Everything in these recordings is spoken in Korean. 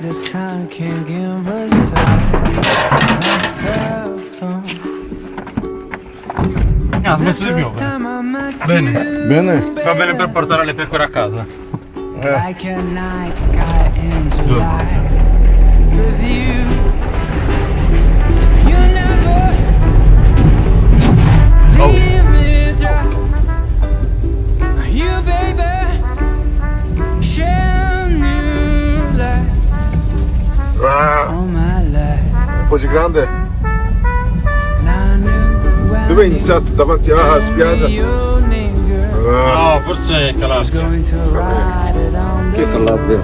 the sun can give us up. Fell from Ah, ha the smesso di first piovere. time I met Bene. Bene. Va bene per portare le pecore a casa. Like a night sky in July. Cause you, you never leave me dry. You, baby, share new light Ah, all my life. così grande. And I knew when Dove hai you iniziato? Davanti alla spiaggia? Ah, No, forse è Calabria. che Calabria.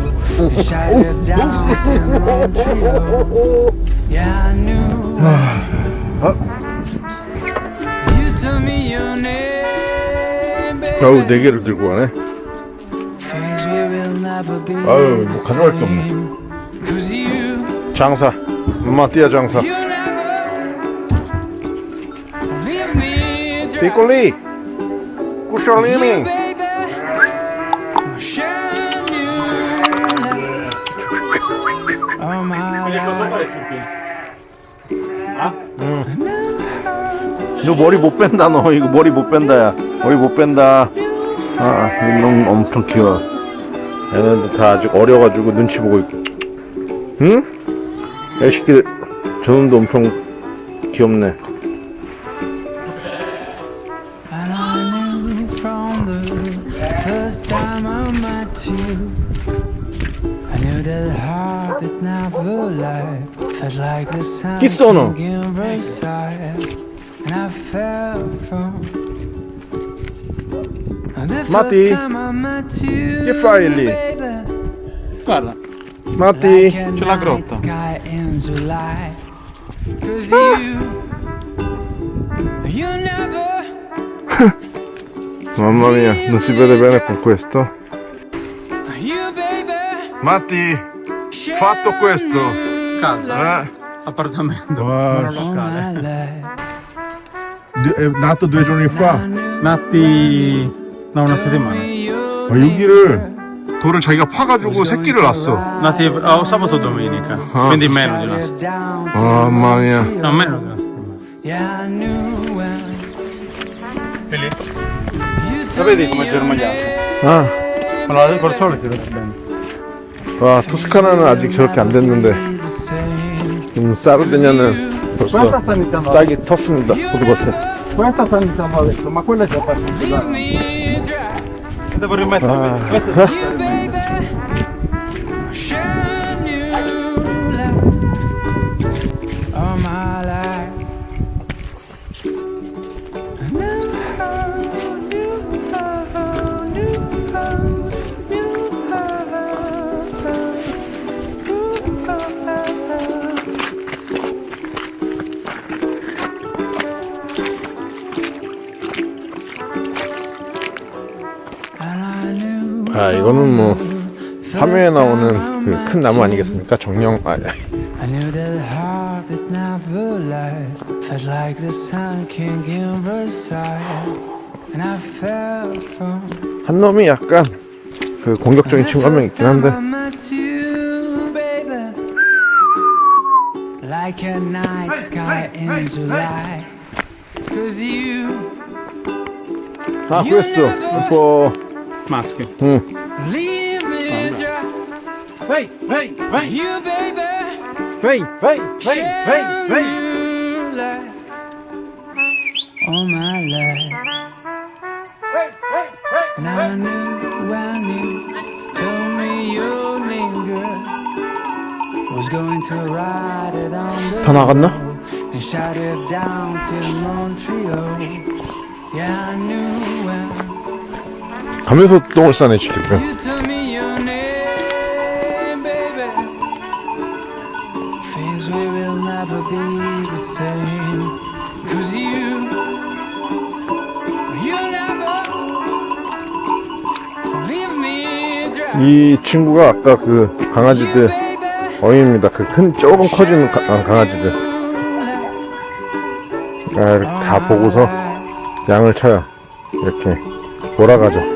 겨우 네 개를 들고 가네. 아유, 뭐 가져갈 게 없네. 장사. 엄마 띠아 장사. You light. Oh, life. 너 머리 못 뺀다 너 이거 머리 못 뺀다야. 머리 못 뺀다. 아, 이놈 엄청 귀여워. 얘네들 다 아직 어려가지고 눈치 보고 있고. 응? 애새끼들. 저놈도 엄청 귀엽네. without Chi sono? And I fell from Che fai lì? Guarda. Matti? C'è la grotta. Ah. Mamma mia, non si vede bene con questo. You baby Matti, fatto questo. casa, Eh? appartamento, Wow. all monolocale. my life. è nato due giorni fa. Nati da una settimana. 아, 여기를 돌을 자기가 파가지고 새끼를 낳았어. Nati oh, sabato e domenica, Ah. quindi meno di una settimana. Mamma mia. No, meno di una settimana. Yeah, I knew when E lì? you Lo told vedi me come si è your ormagliato? 아, Allora, col sole si vede bene. 와 토스카나는 아직 저렇게 안 됐는데. 음, 사르데냐는 벌써 싹이 텄습니다. 포도버스. Questa 아 이거는 뭐 화면에 나오는 그 큰 나무 아니겠습니까? 정령 아, I knew that heart is never light. Felt like the sun can't give a sigh. And I fell from 한 놈이 약간 그 공격적인 친구 한 명 있긴 한데 I met you, baby. Like a night sky in July. Cause you 아 Maschio. 응. leave me dry. Ehi, ehi, ehi, You, baby. ehi, ehi, Shine new light all my life. And I knew when you told me your name, girl, was going to ride it on the 다 나갔나? road and shout it down to Montreal. Yeah, I knew when 가면서 똥을 싸네 지금 이 친구가 아까 그 강아지들 어입니다. 그 큰 조금 커진 가- 아, 강아지들. 아, 다 보고서 양을 쳐요. 이렇게 돌아가죠.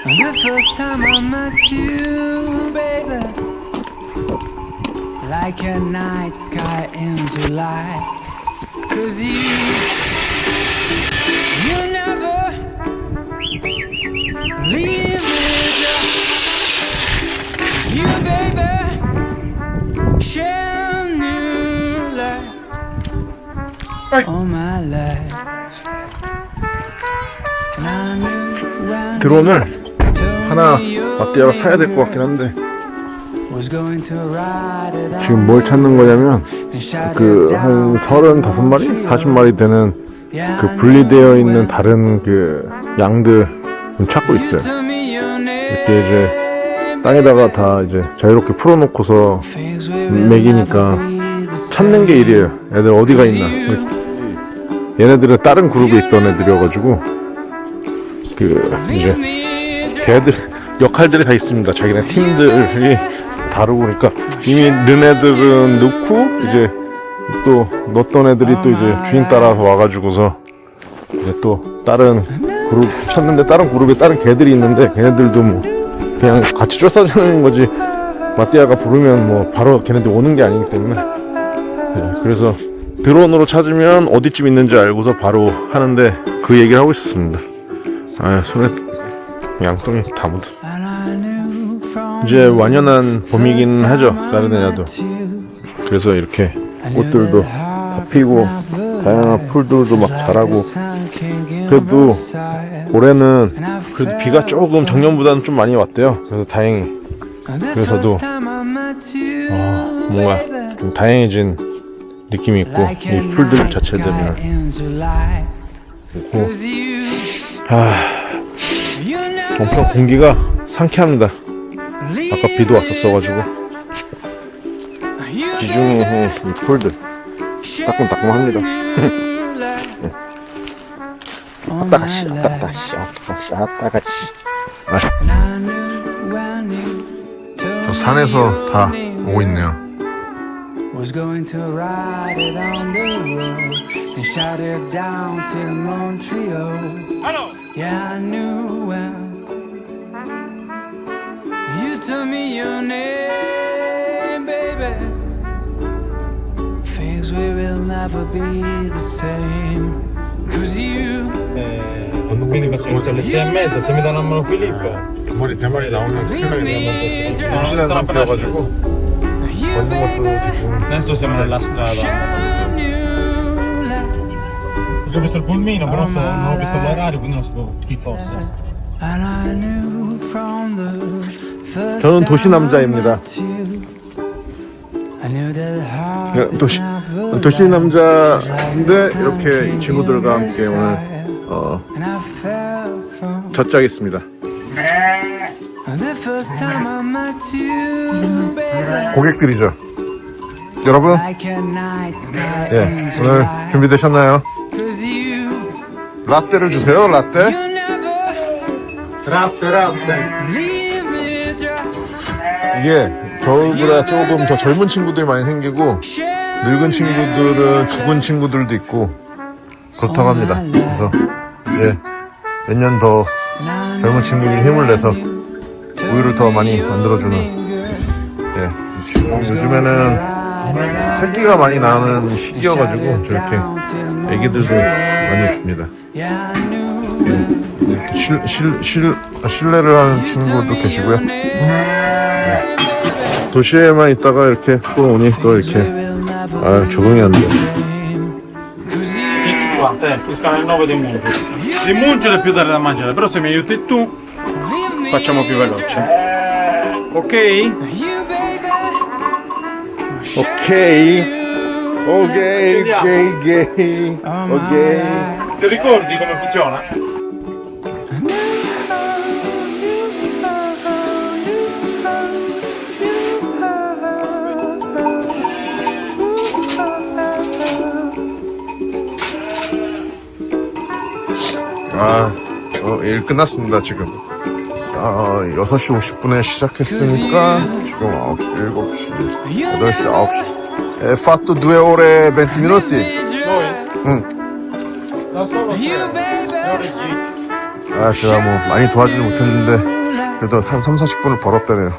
the first time I met you, baby. Like a night sky in July. Cause you, you never leave me just you, baby. Share new light all my life. And I knew when 드론을 you 하나 맞대야가 사야 될 것 같긴 한데 지금 뭘 찾는 거냐면 그한 down 35마리, 40마리 되는 그 분리되어 있는 다른 그 양들 좀 찾고 있어요. 이렇게 이제 땅에다가 다 이제 자유롭게 풀어놓고서 먹이니까 찾는 게 일이에요. 애들 어디가 있나. 얘네들은 다른 그룹에 있던 애들이어가지고 그 이제 걔들 역할들이 다 있습니다. 자기네 팀들이 다르고 그러니까 이미 는 애들은 넣고 이제 또 넣었던 애들이 또 이제 주인 따라서 와가지고서 이제 또 다른 그룹 찾는데 다른 그룹에 다른 개들이 있는데 걔네들도 뭐 그냥 같이 쫓아다니는 거지 마띠아가 부르면 뭐 바로 걔네들 오는 게 아니기 때문에 네, 그래서 드론으로 찾으면 어디쯤 있는지 알고서 바로 하는데 그 얘기를 하고 있었습니다. 아 손에 양똥이 다 from 이제 완연한 봄이긴 하죠 사르데냐도. 그래서 이렇게 꽃들도 다 피고 다양한 풀들도 막 자라고. 그래도 올해는 그래도 비가 조금 작년보다는 좀 많이 왔대요. 그래서 다행히. 그래서도 어, 뭔가 좀 다양해진 느낌이 있고 이 풀들 자체들은 그리고. 아 엄청 공기가 상쾌합니다. 아까 비도 왔었어가지고 지중해 이 풀들 따끔따끔합니다. 아따가씨 아따가씨 아따가씨 아따가씨 저 산에서 다 오고 있네요. Was going to ride it on the road and shout it down to Montreal. Yeah, I knew well. tell me your name, baby. Things we will never be the same. Cause you. Eh, quindi facciamo alle 6 e mezza, se mi danno a mano Filippo. Amore, chiamare da una Non ce ne andrà più a Adesso siamo nella strada. Perché ho visto il pulmino, però oh non, so, non ho visto l'orario, quindi non so chi fosse. And I knew from the 저는 도시 남자입니다. 네, 도시 도시. 남자인데 이렇게 이 친구들과 함께 오늘 어, 젖자겠습니다. 고객들이죠. 여러분, 예, 오늘. 준비되셨나요? 라떼를 주세요, 라떼. Ratte, ratte. 이게 저보다 조금 더 젊은 친구들이 많이 생기고 늙은 친구들은 죽은 친구들도 있고 그렇다고 합니다. 그래서 이제 몇 년 더 젊은 친구들이 힘을 내서 우유를 더 많이 만들어주는 예, 지금 요즘에는 새끼가 많이 나는 시기여가지고 저렇게 애기들도 많이 있습니다. 이렇게 실, 실, 실, 아, 실내를 하는 친구도 계시고요. 도시에만 있다가 이렇게 또 오니 또 이렇게 아 적응이 안 돼. 50, eh, il canale 9 di Munch. Di Munch è più dare da mangiare, però se mi aiuti tu facciamo più veloce. Ok? You, baby. 오케이. 오케이, 오케이, 오케이. All my 오케이. life. Ti ricordi come funziona? 어, 일 끝났습니다, 지금. 아, 6시 50분에 시작했으니까, 지금 9시, 7시, 8시, 9시. È fatto due ore e 20 minuti. 응. 아, 제가 뭐, 많이 도와주지 못했는데, 그래도 한 3, 40분을 벌었다네요.